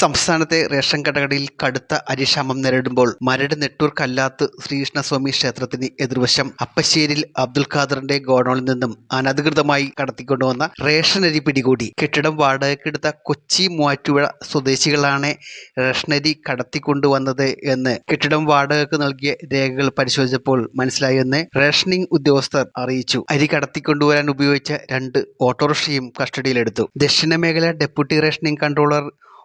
സംസ്ഥാനത്തെ റേഷൻ കടകളിൽ കടുത്ത അരിക്ഷാമം നേരിടുമ്പോൾ മരട് നെട്ടൂർ കല്ലാത്ത് ശ്രീകൃഷ്ണസ്വാമി ക്ഷേത്രത്തിന് എതിർവശം അപ്പശ്ശേരിൽ അബ്ദുൽ ഖാദറിന്റെ ഗോഡൌണിൽ നിന്നും അനധികൃതമായി കടത്തിക്കൊണ്ടുവന്ന റേഷൻ അരി പിടികൂടി. കെട്ടിടം വാടകയ്ക്കെടുത്ത കൊച്ചി മൂവാറ്റുപുഴ സ്വദേശികളാണ് റേഷനരി കടത്തിക്കൊണ്ടുവന്നത് എന്ന് കെട്ടിടം വാടകയ്ക്ക് നൽകിയ രേഖകൾ പരിശോധിച്ചപ്പോൾ മനസ്സിലായെന്ന് റേഷനിംഗ് ഉദ്യോഗസ്ഥർ അറിയിച്ചു. അരി കടത്തിക്കൊണ്ടുവരാൻ ഉപയോഗിച്ച രണ്ട് ഓട്ടോറിക്ഷയും കസ്റ്റഡിയിലെടുത്തു. ദക്ഷിണ മേഖല ഡെപ്യൂട്ടി റേഷനിംഗ് കൺട്രോളർ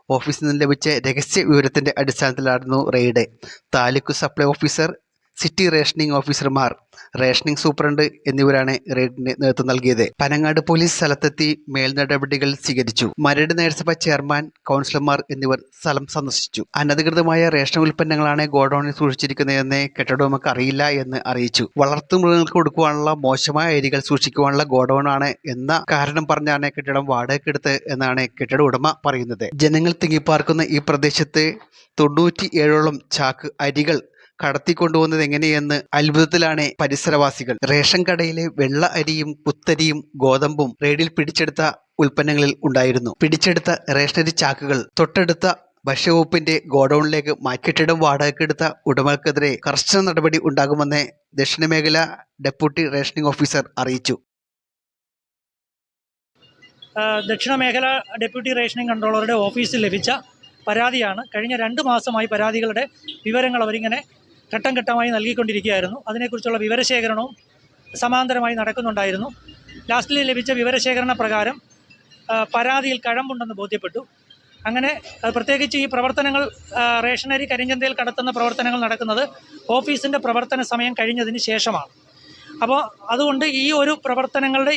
ഓഫീസിൽ നിന്ന് ലഭിച്ച രഹസ്യ വിവരത്തിന്റെ അടിസ്ഥാനത്തിലായിരുന്നു raid. Taluk supply officer city rationing ഓഫീസർമാർ റേഷനിംഗ് സൂപ്രണ്ട് എന്നിവരാണ് റെയ്ഡിന് നേതൃത്വം നൽകിയത്. പനങ്ങാട് പോലീസ് സ്ഥലത്തെത്തി മേൽനടപടികൾ സ്വീകരിച്ചു. മരട് നഗരസഭ ചെയർമാൻ കൗൺസിലർമാർ എന്നിവർ സ്ഥലം സന്ദർശിച്ചു. അനധികൃതമായ റേഷൻ ഉൽപ്പന്നങ്ങളാണ് ഗോഡൌണിൽ സൂക്ഷിച്ചിരിക്കുന്നതെന്ന് കെട്ടിടമൊക്കെ അറിയില്ല എന്ന് അറിയിച്ചു. വളർത്തുമൃഗങ്ങൾക്ക് കൊടുക്കുവാനുള്ള മോശമായ അരികൾ സൂക്ഷിക്കുവാനുള്ള ഗോഡൌൺ ആണ് എന്ന കാരണം പറഞ്ഞാണ് കെട്ടിടം വാടകയ്ക്കെടുത്ത് എന്നാണ് കെട്ടിട ഉടമ പറയുന്നത്. ജനങ്ങൾ തിങ്ങിപ്പാർക്കുന്ന ഈ പ്രദേശത്ത് തൊണ്ണൂറ്റി ഏഴോളം ചാക്ക് അരികൾ കടത്തിക്കൊണ്ടുപോകുന്നത് എങ്ങനെയെന്ന് അത്ഭുതത്തിലാണ് പരിസരവാസികൾ. റേഷൻ കടയിലെ വെള്ള അരിയും കുത്തരിയും ഗോതമ്പും റെയ്ഡിൽ പിടിച്ചെടുത്ത ഉൽപ്പന്നങ്ങളിൽ ഉണ്ടായിരുന്നു. പിടിച്ചെടുത്ത റേഷനരി ചാക്കുകൾ തൊട്ടടുത്ത ഭക്ഷ്യവകുപ്പിന്റെ ഗോഡൌണിലേക്ക് മാറ്റിയിട്ടിടം വാടകയ്ക്കെടുത്ത ഉടമകൾക്കെതിരെ കർശന നടപടി ഉണ്ടാകുമെന്ന് ദക്ഷിണ മേഖല ഡെപ്യൂട്ടി റേഷനിംഗ് ഓഫീസർ അറിയിച്ചു. ആ, ദക്ഷിണ മേഖല ഡെപ്യൂട്ടി റേഷനിംഗ് കൺട്രോളറുടെ ഓഫീസിൽ ലഭിച്ച പരാതിയാണ്. കഴിഞ്ഞ രണ്ട് മാസമായി പരാതികളുടെ വിവരങ്ങൾ അവരിങ്ങനെ ഘട്ടം ഘട്ടമായി നൽകിക്കൊണ്ടിരിക്കുകയായിരുന്നു. അതിനെക്കുറിച്ചുള്ള വിവരശേഖരണവും സമാന്തരമായി നടക്കുന്നുണ്ടായിരുന്നു. ലാസ്റ്റിൽ ലഭിച്ച വിവരശേഖരണ പ്രകാരം പരാതിയിൽ കഴമ്പുണ്ടെന്ന് ബോധ്യപ്പെട്ടു. അങ്ങനെ പ്രത്യേകിച്ച് ഈ പ്രവർത്തനങ്ങൾ റേഷനരി കരിഞ്ചന്തയിൽ കടത്തുന്ന പ്രവർത്തനങ്ങൾ നടക്കുന്നത് ഓഫീസിന്റെ പ്രവർത്തന സമയം കഴിഞ്ഞതിന് ശേഷമാണ്. അപ്പോൾ അതുകൊണ്ട് ഈ ഒരു പ്രവർത്തനങ്ങളുടെ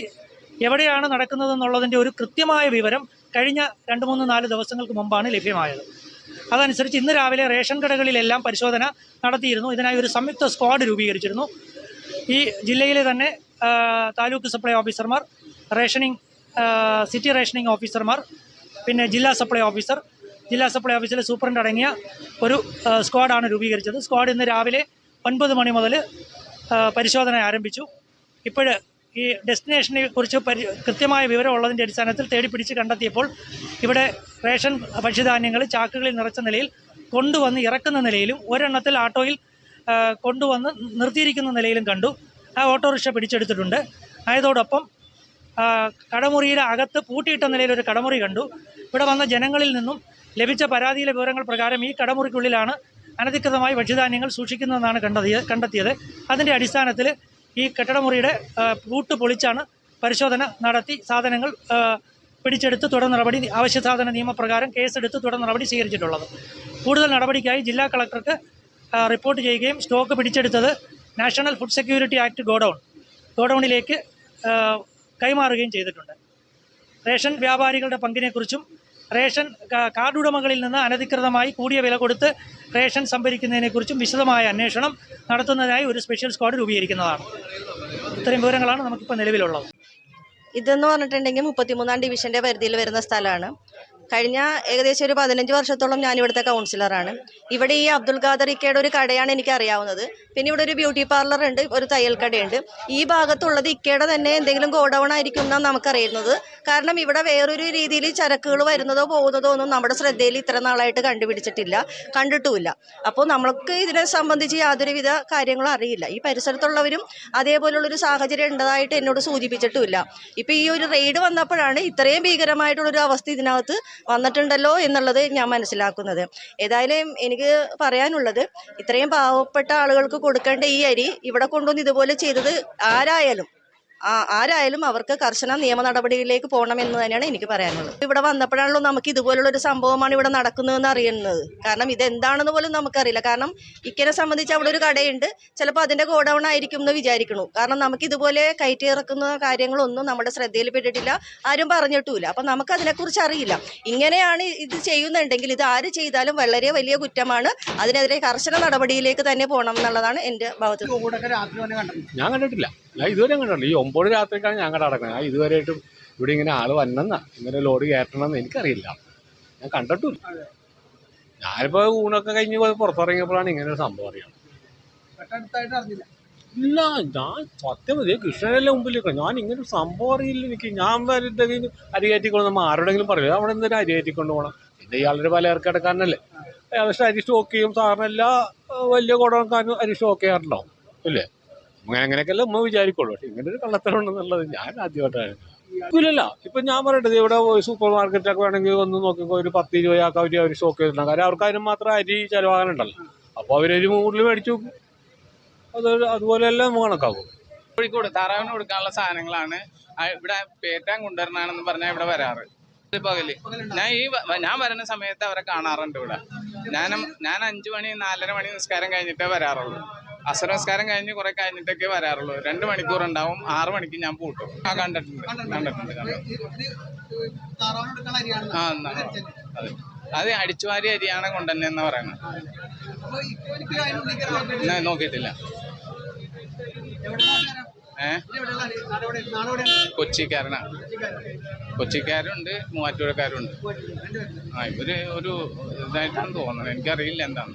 എവിടെയാണ് നടക്കുന്നതെന്നുള്ളതിന്റെ ഒരു കൃത്യമായ വിവരം കഴിഞ്ഞ രണ്ട് മൂന്ന് നാല് ദിവസങ്ങൾക്ക് മുമ്പാണ് ലഭ്യമായത്. അതനുസരിച്ച് ഇന്ന് രാവിലെ റേഷൻ കടകളിലെല്ലാം പരിശോധന നടത്തിയിരുന്നു. ഇതിനായി ഒരു സംയുക്ത സ്ക്വാഡ് രൂപീകരിച്ചിരുന്നു. ഈ ജില്ലയിലെ തന്നെ താലൂക്ക് സപ്ലൈ ഓഫീസർമാർ റേഷനിങ് സിറ്റി റേഷനിങ് ഓഫീസർമാർ പിന്നെ ജില്ലാ സപ്ലൈ ഓഫീസർ. ജില്ലാ സപ്ലൈ ഓഫീസിലെ സൂപ്രണ്ട് അടങ്ങിയ ഒരു സ്ക്വാഡാണ് രൂപീകരിച്ചത്. സ്ക്വാഡ് ഇന്ന് രാവിലെ ഒൻപത് മണി മുതൽ പരിശോധന ആരംഭിച്ചു. ഇപ്പോൾ ഈ ഡെസ്റ്റിനേഷനെ കുറിച്ച് പരി കൃത്യമായ വിവരമുള്ളതിന്റെ അടിസ്ഥാനത്തിൽ തേടി പിടിച്ച് കണ്ടെത്തിയപ്പോൾ ഇവിടെ റേഷൻ ഭക്ഷ്യധാന്യങ്ങൾ ചാക്കുകളിൽ നിറച്ച നിലയിൽ കൊണ്ടുവന്ന് ഇറക്കുന്ന നിലയിലും ഒരെണ്ണത്തിൽ ആട്ടോയിൽ കൊണ്ടുവന്ന് നിർത്തിയിരിക്കുന്ന നിലയിലും കണ്ടു. ആ ഓട്ടോറിക്ഷ പിടിച്ചെടുത്തിട്ടുണ്ട്. ആയതോടൊപ്പം കടമുറിയുടെ അകത്ത് പൂട്ടിയിട്ട നിലയിൽ ഒരു കടമുറി കണ്ടു. ഇവിടെ വന്ന ജനങ്ങളിൽ നിന്നും ലഭിച്ച പരാതിയിലെ വിവരങ്ങൾ പ്രകാരം ഈ കടമുറിക്കുള്ളിലാണ് അനധികൃതമായി ഭക്ഷ്യധാന്യങ്ങൾ സൂക്ഷിക്കുന്നതെന്നാണ് കണ്ടത് കണ്ടെത്തിയത്. അതിന്റെ അടിസ്ഥാനത്തിൽ ഈ കെട്ടിടമുറിയുടെ പൂട്ട് പൊളിച്ചാണ് പരിശോധന നടത്തി സാധനങ്ങൾ പിടിച്ചെടുത്ത് തുടർ നടപടി അവശ്യ സാധന നിയമപ്രകാരം കേസെടുത്ത് തുടർ നടപടി സ്വീകരിച്ചിട്ടുള്ളത്. കൂടുതൽ നടപടിക്കായി ജില്ലാ കളക്ടർക്ക് റിപ്പോർട്ട് ചെയ്യുകയും സ്റ്റോക്ക് പിടിച്ചെടുത്തത് national food security act godown ഗോഡൗണിലേക്ക് കൈമാറുകയും ചെയ്തിട്ടുണ്ട്. റേഷൻ വ്യാപാരികളുടെ പങ്കിനെക്കുറിച്ചും റേഷൻ കാർഡുടമകളിൽ നിന്ന് അനധികൃതമായി കൂടിയ വില കൊടുത്ത് റേഷൻ സംഭരിക്കുന്നതിനെക്കുറിച്ചും വിശദമായ അന്വേഷണം നടത്തുന്നതിനായി ഒരു സ്പെഷ്യൽ സ്ക്വാഡ് രൂപീകരിക്കുന്നതാണ്. ഇത്രയും വിവരങ്ങളാണ് നമുക്കിപ്പോൾ നിലവിലുള്ളത്. ഇതെന്ന് പറഞ്ഞിട്ടുണ്ടെങ്കിൽ മുപ്പത്തിമൂന്നാം ഡിവിഷന്റെ പരിധിയിൽ വരുന്ന സ്ഥലമാണ്. കഴിഞ്ഞ ഏകദേശം ഒരു പതിനഞ്ച് വർഷത്തോളം ഞാൻ ഇവിടുത്തെ കൗൺസിലറാണ് ഇവിടെ ഈ അബ്ദുൽ ഖാദർ ഇക്കയുടെ ഒരു കടയാണ് എനിക്ക് അറിയാവുന്നത് പിന്നെ ഇവിടെ ഒരു ബ്യൂട്ടി പാർലർ ഉണ്ട് ഒരു തയ്യൽ കടയുണ്ട്. ഈ ഭാഗത്തുള്ളത് ഇക്കയുടെ തന്നെ എന്തെങ്കിലും ഗോഡൗൺ ആയിരിക്കും എന്നാണ് നമുക്കറിയുന്നത്. കാരണം ഇവിടെ വേറൊരു രീതിയിൽ ചരക്കുകൾ വരുന്നതോ പോകുന്നതോ ഒന്നും നമ്മുടെ ശ്രദ്ധയിൽ ഇത്ര നാളായിട്ട് കണ്ടുപിടിച്ചിട്ടില്ല കണ്ടിട്ടുമില്ല. അപ്പോൾ നമ്മൾക്ക് ഇതിനെ സംബന്ധിച്ച് യാതൊരുവിധ കാര്യങ്ങളും അറിയില്ല. ഈ പരിസരത്തുള്ളവരും അതേപോലുള്ളൊരു സാഹചര്യം ഉണ്ടതായിട്ട് എന്നോട് സൂചിപ്പിച്ചിട്ടുമില്ല. ഇപ്പോൾ ഈ ഒരു റെയ്ഡ് വന്നപ്പോഴാണ് ഇത്രയും ഭീകരമായിട്ടുള്ളൊരു അവസ്ഥ ഇതിനകത്ത് വന്നിട്ടുണ്ടല്ലോ എന്നുള്ളത് ഞാൻ മനസ്സിലാക്കുന്നത്. ഏതായാലും എനിക്ക് പറയാനുള്ളത് ഇത്രയും പാവപ്പെട്ട ആളുകൾക്ക് കൊടുക്കേണ്ട ഈ അരി ഇവിടെ കൊണ്ടുവന്ന് ഇതുപോലെ ചെയ്തത് ആരായാലും ആരായാലും അവർക്ക് കർശന നിയമ നടപടിയിലേക്ക് പോകണമെന്ന് തന്നെയാണ് എനിക്ക് പറയാനുള്ളത്. ഇവിടെ വന്നപ്പോഴാണല്ലോ നമുക്ക് ഇതുപോലുള്ള ഒരു സംഭവമാണ് ഇവിടെ നടക്കുന്നതെന്ന് അറിയുന്നത്. കാരണം ഇത് എന്താണെന്ന് പോലും നമുക്കറിയില്ല. കാരണം ഇക്കനെ സംബന്ധിച്ച് അവിടെ ഒരു കടയുണ്ട്. ചിലപ്പോൾ അതിന്റെ ഗോഡൗൺ ആയിരിക്കും എന്ന് വിചാരിക്കണു. കാരണം നമുക്ക് ഇതുപോലെ കയറ്റി ഇറക്കുന്ന കാര്യങ്ങളൊന്നും നമ്മുടെ ശ്രദ്ധയിൽ ശ്രദ്ധയിൽപ്പെട്ടിട്ടില്ല ആരും പറഞ്ഞിട്ടുമില്ല. അപ്പം നമുക്ക് അതിനെക്കുറിച്ച് അറിയില്ല. ഇങ്ങനെയാണ് ഇത് ചെയ്യുന്നുണ്ടെങ്കിൽ ഇത് ആര് ചെയ്താലും വളരെ വലിയ കുറ്റമാണ്. അതിനെതിരെ കർശന നടപടിയിലേക്ക് തന്നെ പോകണം എന്നുള്ളതാണ് എന്റെ ഭാഗത്ത് ഞാൻ കണ്ടിട്ടില്ല. ഞാൻ ഇതുവരെ കണ്ടിട്ടില്ല. ഈ ഒമ്പത് രാത്രിക്കാണ് ഞാൻ കട അടക്കുന്നത് ഞാൻ ഇതുവരെയായിട്ടും ഇവിടെ ഇങ്ങനെ ആൾ വന്നെന്നാ. ഇങ്ങനെ ലോറി കയറ്റണമെന്ന് എനിക്കറിയില്ല. ഞാൻ കണ്ടിട്ടില്ല. ഞാനിപ്പോ ഊണൊക്കെ കഴിഞ്ഞ് പോയി പുറത്തിറങ്ങിയപ്പോഴാണ് ഇങ്ങനെ ഒരു സംഭവം അറിയാം. ഇല്ല ഞാൻ സത്യം മതി കൃഷ്ണനല്ലേ മുമ്പിലേക്കാണ് ഞാൻ ഇങ്ങനെ ഒരു സംഭവം അറിയില്ല എനിക്ക്. ഞാൻ വരുന്നത് അരി കയറ്റിക്കൊണ്ട് നമ്മൾ ആരോടെങ്കിലും പറയും. അവിടെ എന്തൊരു അരി കയറ്റിക്കൊണ്ട് പോകണം പിന്നെ ഇയാളൊരു പലചരക്കടക്കാരനല്ലേ പക്ഷെ അരി സ്റ്റോക്ക് ചെയ്യും. സാറിന് എല്ലാ ഏഹ്, വലിയ കുടക്കാരനും അരി സ്റ്റോക്ക് ചെയ്യാറുണ്ടാവും. ഇല്ലേ അങ്ങനെ അങ്ങനെയൊക്കെയല്ലേ ഉമ്മ വിചാരിക്കുള്ളൂ. പക്ഷെ ഇങ്ങനെ ഒരു കള്ളത്തരം ഉണ്ടെന്നുള്ളത് ഞാൻ ആദ്യമായിട്ടാണ്. ഇല്ലല്ല ഇപ്പൊ ഞാൻ പറയട്ടെ ഇവിടെ സൂപ്പർ മാർക്കറ്റൊക്കെ വേണമെങ്കിൽ ഒന്ന് നോക്കിക്കോ ഒരു പത്ത് രൂപയാക്കാൻ അവർ അവർ സ്റ്റോക്ക് ചെയ്തിട്ടുണ്ടാകും കാര്യം അവർക്ക് മാത്രം അരി ചിലവാകാനുണ്ടല്ലോ അപ്പോൾ അവരൊരു മൂറിൽ മേടിച്ചു. അത് അതുപോലെയല്ല എല്ലാം കണക്കാക്കും. കോഴിക്കോട് താറാവിന് കൊടുക്കാനുള്ള സാധനങ്ങളാണ്. ഇവിടെ പേറ്റാൻ കൊണ്ടുവരണാണെന്ന് പറഞ്ഞാൽ ഇവിടെ വരാറ്. പകൽ. ഞാൻ ഈ ഞാൻ വരുന്ന സമയത്ത് അവരെ കാണാറുണ്ട് ഇവിടെ. ഞാൻ ഞാൻ അഞ്ചു മണി നാലര മണി നിസ്കാരം കഴിഞ്ഞിട്ടേ വരാറുള്ളൂ. അസർ നിസ്കാരം കഴിഞ്ഞ് കുറെ കഴിഞ്ഞിട്ടൊക്കെ വരാറുള്ളൂ. രണ്ട് മണിക്കൂർ ഉണ്ടാവും ആറ് മണിക്ക് ഞാൻ പൂട്ടും. ആ കണ്ടിട്ടുണ്ട്. കണ്ടിട്ടുണ്ട്. ആ അതെ. അത് അടിച്ചുവാരി അരിയാണ് കൊണ്ടുവന്നെന്ന് പറയുന്നത്. നോക്കിയിട്ടില്ല. ഏ? കൊച്ചിക്കാരനാണ് കൊച്ചിക്കാരുണ്ട് മൂവാറ്റുപുഴക്കാരുണ്ട്. ആ ഇവർ ഒരു ഇതായിട്ടാണ് തോന്നുന്നത്. എനിക്കറിയില്ല എന്താണ്